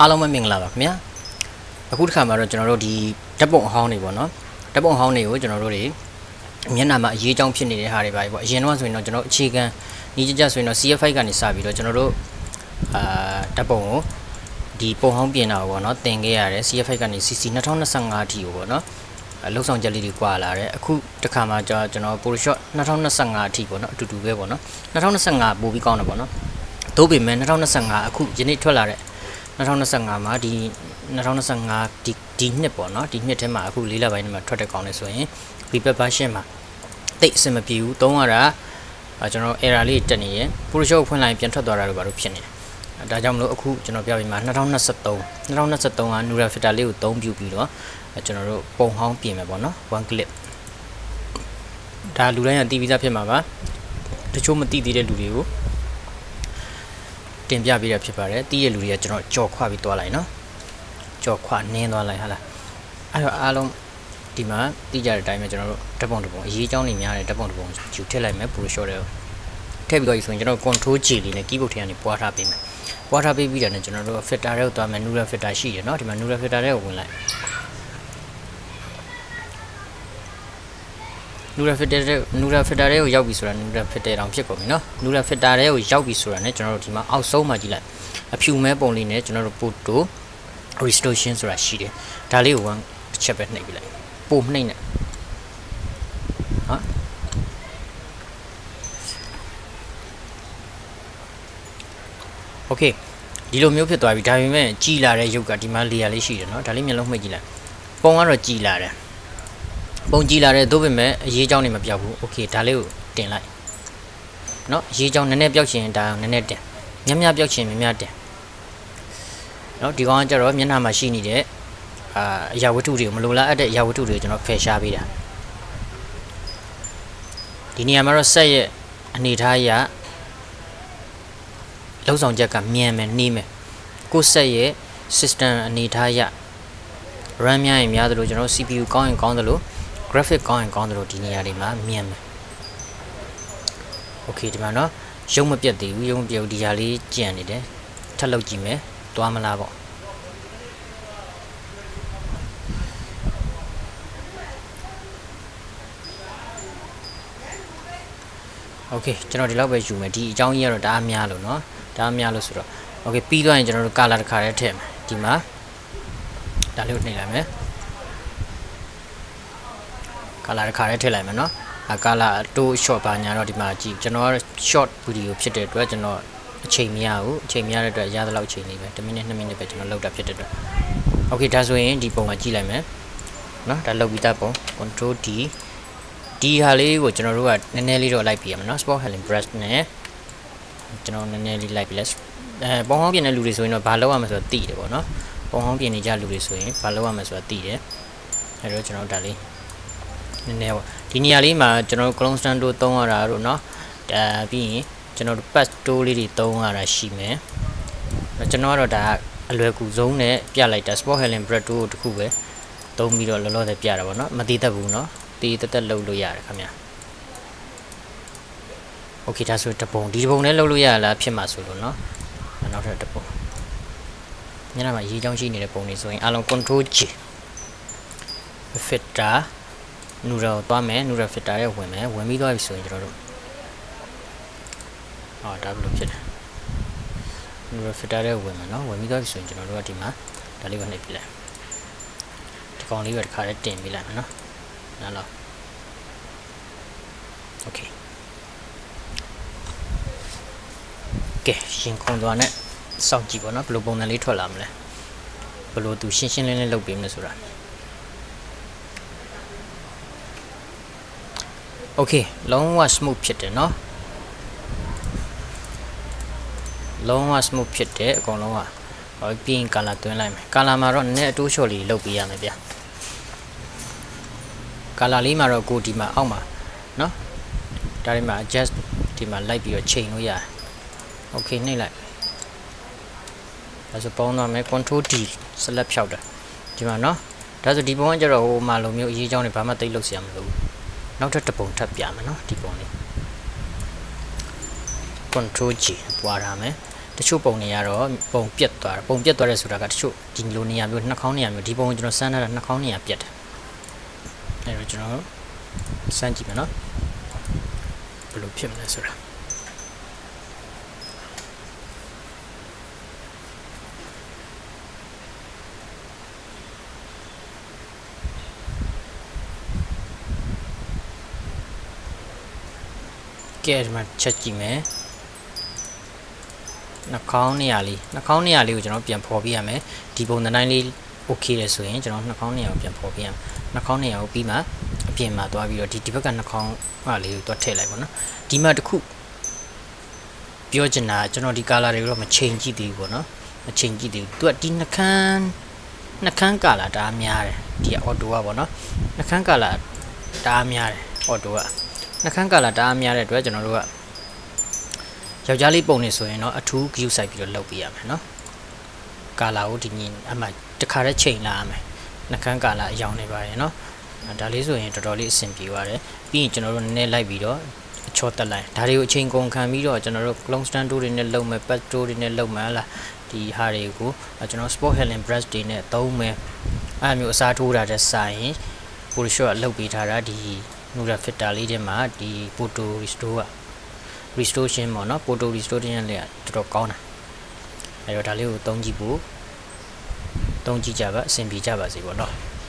အားလုံးပဲမင်္ဂလာပါခင်ဗျာအခုတစ်ခါမှာတော့ကျွန်တော်တို့ဒီဓာတ်ပုံအဟောင်းတွေပေါ့နော်ဓာတ်ပုံအဟောင်းတွေကိုကျွန်တော်တို့တွေမျက်နှာမှာအရေးအကြောင်းဖြစ်နေတဲ့ဟာတွေပါပေါ့အရင်တော့ဆိုရင်တော့ကျွန်တော်အခြေခံဤကြကြဆိုရင်တော့ CF5 ကနေစပြီးတော့ကျွန်တော်တို့အာဓာတ်ပုံကိုဒီပုံဟောင်းပြင်တာပေါ့နော်သင်ခဲ့ရတယ် CF5 ကနေ CC 2025အထိကိုပေါ့နော်အလုံဆောင်ချက်လေးတွေကွာလာတယ်အခုတစ်ခါမှာကျွန်တော် Photoshop 2025အထိပေါ့နော်အတူတူပဲပေါ့နော်2025ပို့ပြီးကောင်းတယ်ပေါ့နော်သို့ပေမဲ့2025အခုယနေ့ထွက်လာတဲ့ 2025မှာဒီ2025ဒီဒီနှစ်ပေါ့နော်ဒီနှစ်ထဲမှာအခုလေးလပိုင်းထဲမှာထွက်တဲ့ကောင်းလဲဆိုရင် repair version မှာတိတ်အဆင်မပြေဘူးသုံးရတာအဲကျွန်တော် error လေးတက်နေရယ် Photoshop ဖွင့်လိုက်ပြန်ထွက်သွားတာတို့ဘာလို့ဖြစ်နေလဲအဲဒါကြောင့်မလို့အခုကျွန်တော်ပြပေးမှာ2023 2023က Nura filter လေးကိုသုံးပြပြီးတော့အဲကျွန်တော်တို့ပုံဟောင်းပြင်မယ်ပေါ့နော် one clip ဒါလူတိုင်းကတီးပြီးသားဖြစ်မှာပါတချို့မသိသေးတဲ့လူတွေကို တင်ပြပေးရဖြစ်ပါတယ်တီးတဲ့လူတွေကကျွန်တော်ကြော်ခွပြီးသွားလိုက်နော်ကြော်ခွနင်းသွားလိုက်ဟာလားအဲ့တော့အားလုံးဒီမှာတီးကြတဲ့အတိုင်းပဲကျွန်တော်တို့ဓာတ်ပုံတစ်ပုံအရေးအကြောင်းတွေများတဲ့ဓာတ်ပုံတစ်ပုံယူထည့်လိုက်မယ် Photoshop တွေကိုထည့်ပြီးတော့ဆိုရင်ကျွန်တော် control J လေးနဲ့ keyboard ထဲကနေပွားထားပေးမယ်ပွားထားပေးပြီးတာနဲ့ကျွန်တော်တို့ filter တွေကိုသွားမယ် Nura filter ရှိတယ်เนาะဒီမှာ Nura filter တွေကိုဝင်လိုက် Nura filter တဲ့ Nura filter တွေကိုရောက်ပြီဆိုတာ Nura filter တောင်ဖြစ်ကုန်ပြီเนาะ Nura filter တွေကိုရောက်ပြီဆိုတာ ਨੇ ကျွန်တော်တို့ဒီမှာအောက်ဆုံးမှာကြည့်လိုက်အဖြူမဲပုံလေးနဲ့ကျွန်တော်တို့ photo restoration ဆိုတာရှိတယ်ဒါလေးကို one တစ်ချက်ပဲနှိပ်ပြလိုက်ပို့နှိပ်နေဟာโอเคဒီလိုမျိုးဖြစ်သွားပြီဒါပေမဲ့ကြည်လာတဲ့ရုပ်ကဒီမှာ layer လေးရှိတယ်เนาะဒါလေးမျက်လုံးမှိတ်ကြည့်လိုက်ပုံကတော့ကြည်လာတယ် ပုံကြည်လာတယ်သို့ပေမဲ့အရေးအကြောင်းတွေမပြောက်ဘူးโอเคဒါလေးကိုတင်လိုက်เนาะအရေးအကြောင်းနည်းနည်းပြောက်ချင်ဒါနည်းနည်းတင်များများပြောက်ချင်များများတင်เนาะဒီကောင်ကကြတော့မျက်နှာမှာရှိနေတဲ့အာအရာဝတ္ထုတွေကိုမလိုလားအပ်တဲ့အရာဝတ္ထုတွေကိုကျွန်တော်ဖယ်ရှားပေးတာဒီနေရာမှာတော့ဆက်ရဲ့အနေထားအရလောက်ဆောင်ချက်ကမြန်မယ်နှီးမယ်ကိုယ်ဆက်ရဲ့ system အနေထားအရ RAM များရင်များသလိုကျွန်တော် CPU ကောင်းရင်ကောင်းသလို graphic ကောင်းရင်ကောင်းသလိုဒီနေရာတွေမှာမြန်မယ် Okay ဒီမှာเนาะရုပ်မပြတ်သေးဘူးရုပ်မပြတ်ဘူးဒီဟာလေးကြံနေတယ်ထပ်လုပ်ကြည့်မယ်သွားမလားပေါ့โอเคကျွန်တော်ဒီလောက်ပဲယူမယ်ဒီအကြောင်းကြီးကတော့ဒါအများလို့เนาะဒါအများလို့ဆိုတော့โอเคပြီးသွားရင်ကျွန်တော်တို့ color တစ်ခါတည်းထည့်မယ်ဒီမှာဒါလေးကိုနှိပ်လိုက်မယ် color တစ်ခါတည်းထည့်လိုက်မယ်เนาะအ color တိုး short ပါညာတော့ဒီမှာကြည့်ကျွန်တော်က short video ဖြစ်တဲ့အတွက်ကျွန်တော်အချိန်မရဘူးအချိန်မရတဲ့အတွက်ရသလောက်အချိန်လေးပဲ1မိနစ်2မိနစ်ပဲကျွန်တော်လောက်တာဖြစ်တဲ့အတွက် okay ဒါဆိုရင်ဒီပုံမှာကြည့်လိုက်မယ်เนาะဒါလောက်ပြီးသားပုံ control D ဒီဟာလေးကိုကျွန်တော်တို့ကနည်းနည်းလေးတော့လိုက်ပြရမယ်เนาะ sport healing brush နဲ့ကျွန်တော်နည်းနည်းလေးလိုက်ပြီးလဲအဲပုံဟောင်းပြင်တဲ့လူတွေဆိုရင်တော့ဘာလုပ်ရမလဲဆိုတော့သိတယ်ပေါ့เนาะပုံဟောင်းပြင်နေကြလူတွေဆိုရင်ဘာလုပ်ရမလဲဆိုတာသိတယ်အဲတော့ကျွန်တော်ဒါလေး နည်းနည်းပေါ့ဒီနေရာလေးမှာကျွန်တော်တို့ clone stand တို့သုံးရတာတို့เนาะအဲပြီးရင်ကျွန်တော်တို့ patch tool လေးတွေသုံးရတာရှိမယ်ကျွန်တော်ကတော့ဒါအလွယ်ကူဆုံးနဲ့ပြလိုက်တာ sport healing bread tool တခုပဲသုံးပြီးတော့လောလောဆယ်ပြတာပေါ့เนาะမတည်တတ်ဘူးเนาะတည်တက်တက်လုပ်လို့ရတယ်ခင်ဗျာโอเคဒါဆိုတပုံဒီတပုံနဲ့လုပ်လို့ရလားဖြစ်မှာဆိုလို့เนาะနောက်ထပ်တပုံညနေမှာရေးချောင်းရှိနေတဲ့ပုံတွေဆိုရင်အလုံး control G filter noodle ကိုသွားမယ် noodle filter ရဲ့ဝင်မယ်ဝင်ပြီးသွားပြီဆိုရင်ကျွန်တော်တို့အော်ဒါဘယ်လိုဖြစ်လဲ noodle filter ရဲ့ဝင်မယ်နော်ဝင်ပြီးသွားပြီဆိုရင်ကျွန်တော်တို့ကဒီမှာဒါလေးပဲနှိပ်ပြလိုက်ဒီကောင်လေးပဲတစ်ခါတည်းတင်ပြလိုက်မယ်နော်နားလောက် okay ကဲရှင်ခွန်သွားနဲ့စောင့်ကြည့်ပါနော်ဘယ်လိုပုံစံလေးထွက်လာမလဲဘယ်လိုသူရှင်းရှင်းလင်းလင်းလုပ်ပေးမလဲဆိုတာ โอเคလုံးဝ smooth ဖြစ်တယ်เนาะလုံးဝ smooth ဖြစ်တယ်အကုန်လုံးကဟောပြီးရင် color သွင်းလိုက်မယ် color မှာတော့နည်းနည်းအတိုးလျှော့လေးလုပ်ပေးရမယ်ဗျ color လေးမှာတော့ကိုဒီမှာအောက်မှာเนาะဒါဒီမှာ adjust ဒီမှာလိုက်ပြီးတော့ချိန်လို့ရတယ် okay နှိပ်လိုက်ဒါဆိုပေါင်းသွားမယ် control D select ဖြောက်တာဒီမှာเนาะဒါဆိုဒီပုံကကျတော့ဟိုမှာလိုမျိုးအရေးအကြောင်းတွေဘာမှသိလို့ဆရာမလိုဘူး နောက်ထပ်တစ်ပုံထပ်ပြမယ်နော်ဒီပုံလေး control G ပွားထားမယ်တချို့ပုံတွေကတော့ပုံပြက်သွားတာပုံပြက်သွားတယ်ဆိုတာကတချို့ဒီလိုနေရာမျိုးနှာခေါင်းနေရာမျိုးဒီပုံကိုကျွန်တော်စမ်းထားတာနှာခေါင်းနေရာပြက်တယ်အဲ့တော့ကျွန်တော်စမ်းကြည့်မယ်နော်ဘယ်လိုဖြစ်မလဲဆိုတာ ကဲဒီမှာချက်ကြည့်မယ်နှာခေါင်းနေရာလေးနှာခေါင်းနေရာလေးကိုကျွန်တော်ပြန်ဖော်ပြရမယ်ဒီပုံတိုင်းလေး okay တယ်ဆိုရင်ကျွန်တော်နှာခေါင်းနေရာကိုပြန်ဖော်ပြရမယ်နှာခေါင်းနေရာကိုပြီးမှအပြင်မှာသွားပြီးတော့ဒီဒီဘက်ကနှာခေါင်းကလေးကိုသွားထည့်လိုက်ပါတော့ဒီမှာတစ်ခုပြောချင်တာကျွန်တော်ဒီ color တွေကိုတော့မချိန်ကြည့်သေးဘူးပေါ့နော်မချိန်ကြည့်သေးဘူးသူကဒီနှာခမ်းနှာခမ်း color ဒါများတယ်ဒီ auto ကပေါ့နော်နှာခမ်း color ဒါများတယ် auto က နှာခမ်း color ဒါများတဲ့အတွက်ကျွန်တော်တို့ကယောက်ျားလေးပုံနေဆိုရင်တော့အထူး view စိုက်ပြီးတော့လုပ်ပြရမယ်နော်ကာလာကိုဒီညင်အမှတခါတည်းချိန်လာရမယ်နှကန်းကာလာအယောင်နေပါတယ်နော်ဒါလေးဆိုရင်တော်တော်လေးအဆင်ပြေပါတယ်ပြီးရင်ကျွန်တော်တို့နည်းနည်းလိုက်ပြီးတော့အချောတက်လိုက်ဒါတွေကိုအချိန်ကုန်ခံပြီးတော့ကျွန်တော်တို့ clone stand tool တွေနဲ့လုပ်မယ် pad tool တွေနဲ့လုပ်မယ်ဟလားဒီဟာတွေကိုကျွန်တော် sport helen brush တွေနဲ့သုံးမယ်အဲ့မျိုးအစားထိုးတာတဲ့စာရင် Photoshop ကလုပ်ပေးထားတာဒီ Nura filter လေးထဲမှာဒီ photo restore က restoration ပေါ့နော် photo restoration လေးကတော်တော်ကောင်းတာအဲ့တော့ဒါလေးကိုသုံးကြည့်ဖို့သုံးကြည့်ကြပါအဆင်ပြေကြပါစေပေါ့နော်